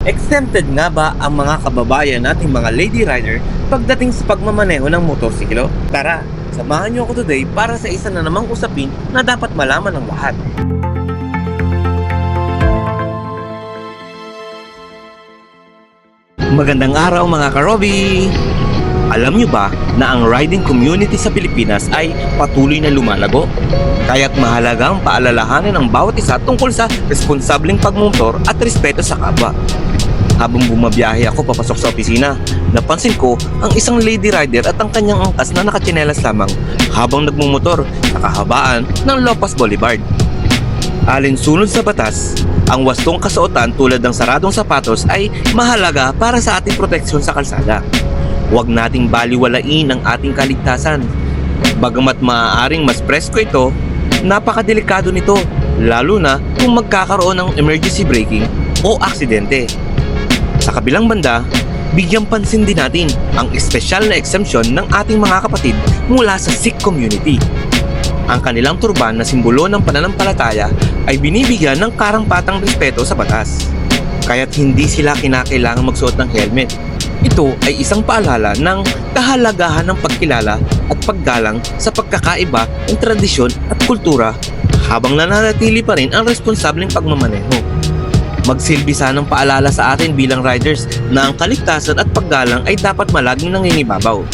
Exempted nga ba ang mga kababayan nating mga lady rider pagdating sa pagmamaneho ng motorsiklo? Tara, samahan niyo ako today para sa isa na namang usapin na dapat malaman ng lahat. Magandang araw mga karobi! Alam niyo ba na ang riding community sa Pilipinas ay patuloy na lumalago? Kaya't mahalagang paalalahanin ang bawat isa tungkol sa responsableng pagmumotor at respeto sa kapwa. Habang bumabiyahe ako papasok sa opisina, napansin ko ang isang lady rider at ang kanyang angkas na nakatsinelas lamang habang nagmumotor sa kahabaan ng Lopas Boulevard. Alinsunod sa batas, ang wastong kasuotan tulad ng saradong sapatos ay mahalaga para sa ating proteksyon sa kalsada. Huwag nating baliwalain ang ating kaligtasan. Bagamat maaaring mas presko ito, napakadelikado nito, lalo na kung magkakaroon ng emergency braking o aksidente. Sa kabilang banda, bigyang pansin din natin ang espesyal na exemption ng ating mga kapatid mula sa Sikh community. Ang kanilang turban na simbolo ng pananampalataya ay binibigyan ng karampatang respeto sa batas. Kaya't hindi sila kinakailangang magsuot ng helmet. Ito ay isang paalala ng kahalagahan ng pagkilala at paggalang sa pagkakaiba ng tradisyon at kultura habang nananatili pa rin ang responsableng pagmamaneho. Magsilbi sanang paalala sa atin bilang riders na ang kaligtasan at paggalang ay dapat malaging nanginibabaw.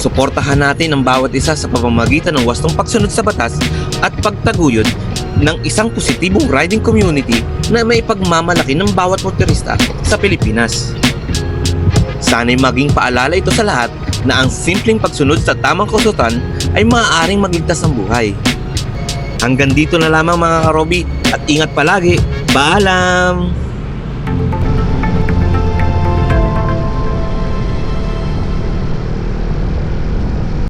Suportahan natin ang bawat isa sa pamamagitan ng wastong pagsunod sa batas at pagtaguyod ng isang positibong riding community na may pagmamalaki ng bawat motorista sa Pilipinas. Sana'y maging paalala ito sa lahat na ang simpleng pagsunod sa tamang kausutan ay maaaring magligtas ng buhay. Hanggang dito na lamang mga karobi at ingat palagi. Paalam!